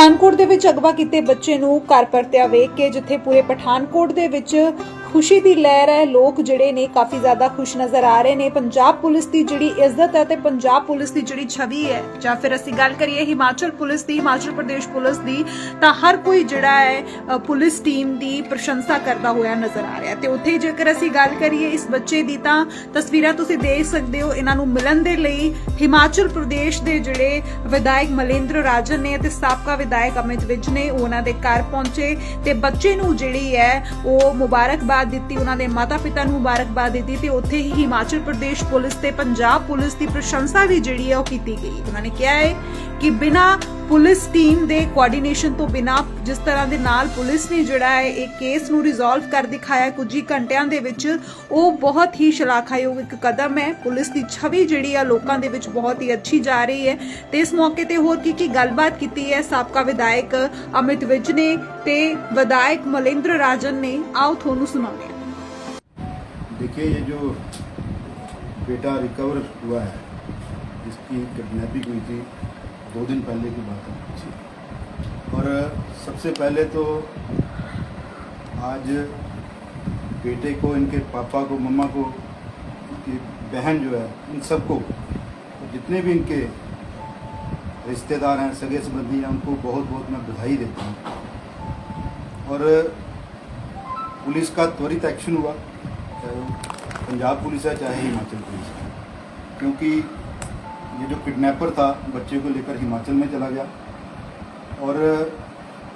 ਪਠਾਨਕੋਟ ਦੇ ਵਿੱਚ ਅਗਵਾ ਕੀਤੇ ਬੱਚੇ ਨੂੰ ਘਰ ਪਰਤਿਆ ਵੇਖ ਕੇ ਜਿੱਥੇ ਪੂਰੇ ਪਠਾਨਕੋਟ ਦੇ ਵਿੱਚ ਖੁਸ਼ੀ ਦੀ ਲਹਿਰ ਹੈ। ਲੋਕ ਜਿਹੜੇ ਨੇ ਕਾਫੀ ਜ਼ਿਆਦਾ ਖੁਸ਼ ਨਜ਼ਰ ਆ ਰਹੇ ਨੇ। ਪੰਜਾਬ ਪੁਲਿਸ ਦੀ ਜਿਹੜੀ ਇੱਜ਼ਤ ਹੈ ਤੇ ਪੰਜਾਬ ਪੁਲਿਸ ਦੀ ਜਿਹੜੀ ਛਵੀ ਹੈ, ਜਾਂ ਫਿਰ ਅਸੀਂ ਗੱਲ ਕਰੀਏ ਹਿਮਾਚਲ ਪੁਲਿਸ ਦੀ, ਹਿਮਾਚਲ ਪ੍ਰਦੇਸ਼ ਪੁਲਿਸ ਦੀ, ਤਾਂ ਹਰ ਕੋਈ ਜਿਹੜਾ ਹੈ ਪੁਲਿਸ ਟੀਮ ਦੀ ਪ੍ਰਸ਼ੰਸਾ ਕਰਦਾ ਹੋਇਆ ਨਜ਼ਰ ਆ ਰਿਹਾ ਤੇ ਉੱਥੇ ਜੇਕਰ ਅਸੀਂ ਗੱਲ ਕਰੀਏ ਇਸ ਬੱਚੇ ਦੀ, ਤਾਂ ਤਸਵੀਰਾਂ ਤੁਸੀਂ ਦੇਖ ਸਕਦੇ ਹੋ ਇਹਨਾਂ ਨੂੰ ਮਿਲਣ ਦੇ ਲਈ ਹਿਮਾਚਲ ਪ੍ਰਦੇਸ਼ ਦੇ ਜਿਹੜੇ ਵਿਧਾਇਕ ਮਲੇਂਦਰ ਰਾਜਨ ਨੇ ਤੇ ਸਾਬਕਾ ਵਿਧਾਇਕ ਅਮਿਤ ਵਿਜ ਨੇ ਉਹਨਾਂ ਦੇ ਘਰ ਪਹੁੰਚੇ। ਤੇ ਬੱਚੇ ਨੂੰ ਜਿਹੜੀ ਹੈ, ਉਹ ਮੁਬਾਰਕਬਾਦ ਦਿੱਤੀ, ਉਹਨਾਂ ਦੇ ਮਾਤਾ-ਪਿਤਾ ਨੂੰ ਮੁਬਾਰਕਬਾਦ ਦਿੱਤੀ ਤੇ ਉੱਥੇ ਹੀ ਹਿਮਾਚਲ ਪ੍ਰਦੇਸ਼ ਪੁਲਿਸ ਤੇ ਪੰਜਾਬ ਪੁਲਿਸ ਦੀ ਪ੍ਰਸ਼ੰਸਾ ਵੀ ਜਿਹੜੀ ਹੈ ਉਹ ਕੀਤੀ ਗਈ। ਉਹਨਾਂ ਨੇ ਕਿਹਾ ਹੈ ਕਿ ਬਿਨਾ ਪੁਲਿਸ ਟੀਮ ਦੇ ਕੋਆਰਡੀਨੇਸ਼ਨ ਤੋਂ ਬਿਨਾ ਜਿਸ ਤਰ੍ਹਾਂ ਦੇ ਨਾਲ ਪੁਲਿਸ ਨੇ ਜਿਹੜਾ ਹੈ ਇਹ ਕੇਸ ਨੂੰ ਰਿਜ਼ੋਲਵ ਕਰ ਦਿਖਾਇਆ ਕੁਝ ਹੀ ਘੰਟਿਆਂ ਦੇ ਵਿੱਚ, ਉਹ ਬਹੁਤ ਹੀ ਸ਼ਲਾਘਾਯੋਗ ਇੱਕ ਕਦਮ ਹੈ। ਪੁਲਿਸ ਦੀ ਛਵੀ ਜਿਹੜੀ ਆ ਲੋਕਾਂ ਦੇ ਵਿੱਚ ਬਹੁਤ ਹੀ ਅੱਛੀ ਜਾ ਰਹੀ ਹੈ ਤੇ ਇਸ ਮੌਕੇ ਤੇ ਹੋਰ ਕੀ ਕੀ ਗੱਲਬਾਤ ਕੀਤੀ ਹੈ, ਸਾਬਕਾ ਵਿਧਾਇਕ ਅਮਿਤ ਵਿਜ ਨੇ ਤੇ ਵਿਧਾਇਕ ਮਲਿੰਦਰ ਰਾਜਨ ਨੇ। ਆਓ ਤੁਹਾਨੂੰ ਸੁਣਾ देखिए, ये जो बेटा रिकवर हुआ है जिसकी किडनैपिंग हुई थी, दो दिन पहले की बात है। और सबसे पहले तो आज बेटे को, इनके पापा को, मम्मा को, इनकी बहन जो है, इन सबको, जितने भी इनके रिश्तेदार हैं, सगे संबंधी हैं, उनको बहुत बहुत मैं बधाई देता हूँ। और पुलिस का त्वरित एक्शन हुआ। चाहे वो पंजाब पुलिस है, चाहे हिमाचल पुलिस है। क्योंकि ये जो किडनैपर था, बच्चे को लेकर हिमाचल में चला गया। और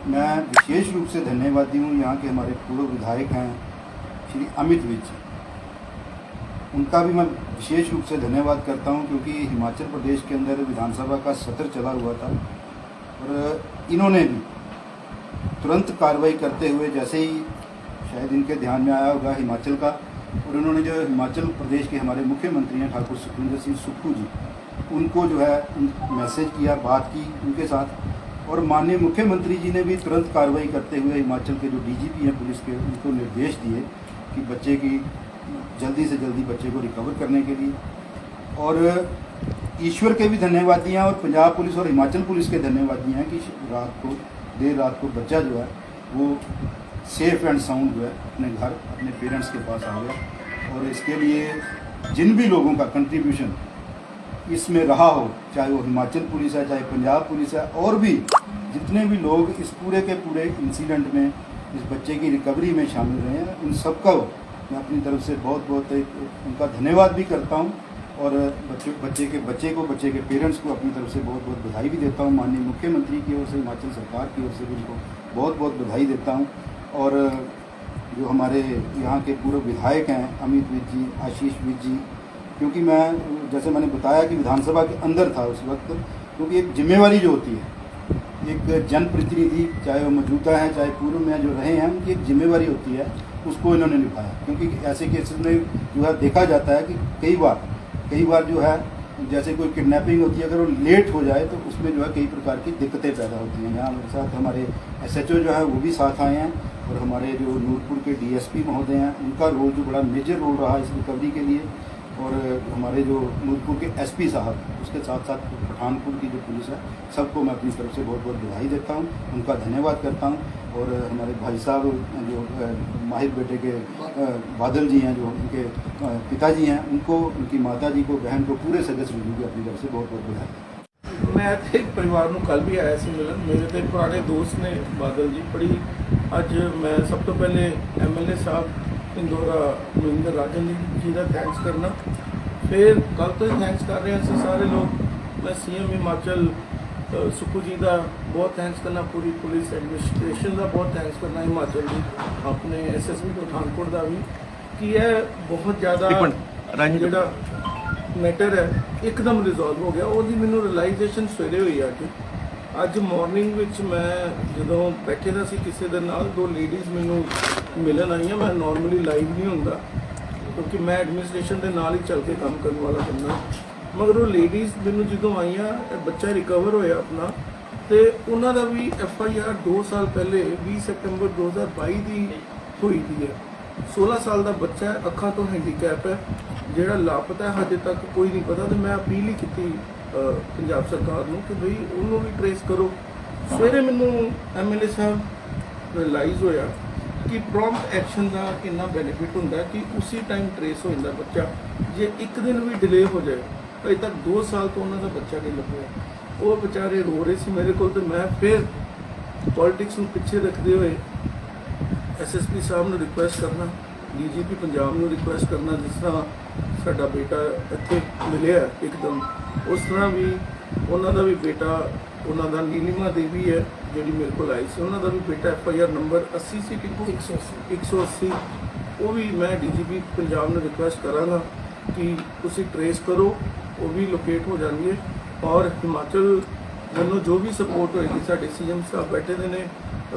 मैं विशेष रूप से धन्यवादी हूँ यहाँ के हमारे पूर्व विधायक हैं, श्री अमित विज उनका भी मैं विशेष रूप से धन्यवाद करता हूँ, क्योंकि हिमाचल प्रदेश के अंदर विधानसभा का सत्र चला हुआ था। और इन्होंने भी तुरंत कार्रवाई करते हुए, जैसे ही शायद इनके ध्यान में आया होगा हिमाचल का और उन्होंने जो हिमाचल प्रदेश के हमारे मुख्यमंत्री हैं, ठाकुर सुखविंदर सिंह सुक्खू जी, उनको जो है मैसेज किया, बात की उनके साथ। और माननीय मुख्यमंत्री जी ने भी तुरंत कार्रवाई करते हुए हिमाचल के जो डीजीपी हैं, पुलिस के, उनको निर्देश दिए कि बच्चे की, जल्दी से जल्दी बच्चे को रिकवर करने के लिए। और ईश्वर के भी धन्यवादी हैं और पंजाब पुलिस और हिमाचल पुलिस के धन्यवादी हैं कि रात को, देर रात को बच्चा जो है, वो सेफ़ एंड साउंड जो है, अपने घर, अपने पेरेंट्स के पास आ गया और इसके लिए जिन भी लोगों का कंट्रीब्यूशन इसमें रहा हो, चाहे वो हिमाचल पुलिस है, चाहे पंजाब पुलिस है, और भी जितने भी लोग इस पूरे के पूरे इंसिडेंट में, इस बच्चे की रिकवरी में शामिल रहे हैं, उन सबका मैं अपनी तरफ़ से बहुत बहुत उनका धन्यवाद भी करता हूँ। और बच्चे बच्चे के, बच्चे को, बच्चे के पेरेंट्स को अपनी तरफ़ से बहुत बहुत बधाई भी देता हूँ। माननीय मुख्यमंत्री की ओर से, हिमाचल सरकार की ओर से भी उनको बहुत बहुत बधाई देता हूँ। और जो हमारे यहाँ के पूर्व विधायक हैं, अमित विज जी, आशीष विज जी, क्योंकि मैं, जैसे मैंने बताया कि विधानसभा के अंदर था उस वक्त, क्योंकि एक जिम्मेवारी जो होती है, एक जनप्रतिनिधि, चाहे वो मौजूदा हैं, चाहे पूर्व में जो रहे हैं, उनकी एक जिम्मेवारी होती है, उसको इन्होंने निभाया। क्योंकि ऐसे केसेस में जो है, देखा जाता है कि कई बार कई बार जो है, जैसे कोई किडनैपिंग होती है, अगर वो लेट हो जाए तो उसमें जो है, कई प्रकार की दिक्कतें पैदा होती हैं। यहाँ साथ, हमारे एसएचओ जो है, वो भी साथ आए हैं और हमारे जो नूरपुर के डीएसपी महोदय हैं, उनका रोल जो बड़ा मेजर रोल रहा इस रिकवरी के लिए। और हमारे जो नूरपुर के एसपी साहब, उसके साथ साथ पठानपुर की जो पुलिस है, सबको मैं अपनी तरफ़ से बहुत बहुत बधाई देता हूँ, उनका धन्यवाद करता हूँ। और हमारे भाई साहब जो माहिर बेटे के बादल जी हैं, जो उनके पिताजी हैं, उनको, उनकी माता जी को, बहन को पूरे सदस्य मिलूँगी अपनी तरफ़ से बहुत बहुत बधाई। ਮੈਂ ਤੇ ਪਰਿਵਾਰ ਨੂੰ ਕੱਲ ਵੀ ਆਇਆ ਸੀ ਮਿਲਣ। ਮੇਰੇ ਤੇ ਪੁਰਾਣੇ ਦੋਸਤ ਨੇ ਬਾਦਲ ਜੀ ਬੜੀ ਅੱਜ ਮੈਂ ਸਭ ਤੋਂ ਪਹਿਲੇ ਐਮਐਲਏ ਸਾਹਿਬ ਇੰਦੋਰਾ ਮਹਿੰਦਰ ਰਾਜਨ ਜੀ ਦਾ ਥੈਂਕਸ ਕਰਨਾ। ਫਿਰ ਕੱਲ ਤੋਂ ਹੀ ਥੈਂਕਸ ਕਰ ਰਹੇ ਹਾਂ ਅਸੀਂ ਸਾਰੇ ਲੋਕ। ਮੈਂ ਸੀਐਮ ਹਿਮਾਚਲ ਸੁੱਖੂ ਜੀ ਦਾ ਬਹੁਤ ਥੈਂਕਸ ਕਰਨਾ ਪੂਰੀ ਪੁਲਿਸ ਐਡਮਿਨਿਸਟ੍ਰੇਸ਼ਨ ਦਾ ਬਹੁਤ ਥੈਂਕਸ ਕਰਨਾ ਹਿਮਾਚਲ ਜੀ ਆਪਣੇ ਐਸਐਸਪੀ ਪਠਾਨਕੋਟ ਦਾ ਵੀ। ਕਿ ਇਹ ਬਹੁਤ ਜ਼ਿਆਦਾ। ਜਿਹੜਾ ਮੈਟਰ ਹੈ, ਇੱਕਦਮ ਰਿਜ਼ੋਲਵ ਹੋ ਗਿਆ। ਉਹਦੀ ਮੈਨੂੰ ਰਿਅਲਾਈਜੇਸ਼ਨ ਸਵੇਰੇ ਹੋਈ ਆ ਕਿ। ਅੱਜ ਮਾਰਨਿੰਗ ਵਿੱਚ ਮੈਂ ਜਦੋਂ ਬੈਠੇ ਦਾ ਸੀ ਕਿਸੇ ਦੇ ਨਾਲ, ਦੋ ਲੇਡੀਜ਼ ਮੈਨੂੰ ਮਿਲਣ ਆਈਆਂ। ਮੈਂ ਨਾਰਮਲੀ ਲਾਈਵ ਨਹੀਂ ਹੁੰਦਾ, ਕਿਉਂਕਿ ਮੈਂ ਐਡਮਿਨਿਸਟ੍ਰੇਸ਼ਨ ਦੇ ਨਾਲ ਹੀ ਚੱਲ ਕੇ ਕੰਮ ਕਰਨ ਵਾਲਾ ਬੰਦਾ। ਮਗਰ ਉਹ ਲੇਡੀਜ਼ ਮੈਨੂੰ ਜਦੋਂ ਆਈਆਂ ਬੱਚਾ ਰਿਕਵਰ ਹੋਇਆ ਆਪਣਾ, ਤੇ ਉਹਨਾਂ ਦਾ ਵੀ ਐਫ ਆਈ ਆਰ 2 ਸਾਲ ਪਹਿਲੇ 20 ਸਤੰਬਰ 2022 ਦੀ ਹੋਈ ਦੀ ਹੈ। 16 ਸਾਲ ਦਾ ਬੱਚਾ ਹੈ, ਅੱਖਾਂ ਤੋਂ ਹੈਂਡੀਕੈਪ ਹੈ। ਜਿਹੜਾ ਲਾਪਤਾ ਹੈ, ਹਜੇ ਤੱਕ ਕੋਈ ਨਹੀਂ ਪਤਾ ਤੇ ਮੈਂ ਅਪੀਲ ਹੀ ਕੀਤੀ ਪੰਜਾਬ ਸਰਕਾਰ ਨੂੰ ਕਿ ਭਈ ਉਹਨੂੰ ਵੀ ਟਰੇਸ ਕਰੋ। ਸਵੇਰੇ ਮੈਨੂੰ ਐਮਐਲਏ ਸਾਹਿਬ ਰਿਅਲਾਈਜ਼ ਹੋਇਆ ਕਿ ਪ੍ਰੌਮਪਟ ਐਕਸ਼ਨ ਦਾ ਕਿੰਨਾ ਬੈਨੀਫਿਟ ਹੁੰਦਾ ਕਿ ਉਸੇ ਟਾਈਮ ਟਰੇਸ ਹੋ ਜਾਂਦਾ ਬੱਚਾ। ਜੇ ਇੱਕ ਦਿਨ ਵੀ ਡਿਲੇ ਹੋ ਜਾਏ, ਅਜੇ ਤੱਕ 2 ਸਾਲ ਤੋਂ ਉਹਨਾਂ ਦਾ ਬੱਚਾ ਨਹੀਂ ਲੱਭਿਆ। ਉਹ ਵਿਚਾਰੇ ਰੋ ਰਹੇ ਸੀ ਮੇਰੇ ਕੋਲ ਤੇ ਮੈਂ ਫਿਰ ਪੋਲਿਟਿਕਸ ਨੂੰ ਪਿੱਛੇ ਰੱਖਦੇ ਹੋਏ ਐਸਐਸਪੀ ਸਾਹਿਬ ਨੂੰ ਰਿਕੁਐਸਟ ਕਰਨਾ ਡੀਜੀਪੀ ਪੰਜਾਬ ਨੂੰ ਰਿਕੁਐਸਟ ਕਰਨਾ, ਜਿਸ ਤਰ੍ਹਾਂ ਸਾਡਾ ਬੇਟਾ ਇੱਥੇ ਮਿਲਿਆ ਇੱਕਦਮ। ਉਸ ਤਰ੍ਹਾਂ ਵੀ ਉਹਨਾਂ ਦਾ ਵੀ ਬੇਟਾ ਉਹਨਾਂ ਦਾ ਨੀਲਿਮਾ ਦੇਵੀ ਹੈ ਜਿਹੜੀ ਮੇਰੇ ਕੋਲ ਆਈ ਸੀ। ਉਹਨਾਂ ਦਾ ਵੀ ਬੇਟਾ ਐਫ ਆਈ ਆਰ ਨੰਬਰ 80 ਸੀ ਕਿੰਕੂ 180 180 ਉਹ ਵੀ ਮੈਂ ਡੀਜੀਪੀ ਪੰਜਾਬ ਨੂੰ ਰਿਕੁਐਸਟ ਕਰਾਂਗਾ ਕਿ ਤੁਸੀਂ ਟਰੇਸ ਕਰੋ ਉਹ ਵੀ ਲੋਕੇਟ ਹੋ ਜਾਣਗੇ। ਔਰ ਹਿਮਾਚਲ ਵੱਲੋਂ ਜੋ ਵੀ ਸਪੋਰਟ ਹੋਏਗੀ ਸਾਡੇ ਸੀਐਮ ਸਾਹਿਬ ਬੈਠੇ ਦੇ ਨੇ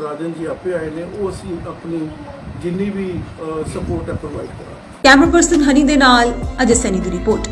ਰਾਜਨ ਜੀ ਆਪੇ ਆਏ ਨੇ ਉਹ ਅਸੀਂ ਆਪਣੀ ਜਿੰਨੀ ਵੀ ਸਪੋਰਟ ਹੈ ਪ੍ਰੋਵਾਈਡ ਕਰਾਂਗੇ। ਕੈਮਰਾ ਪਰਸਨ ਹਨੀ ਦੇ ਨਾਲ, ਅਜੇ ਸੈਨੀ ਦੀ ਰਿਪੋਰਟ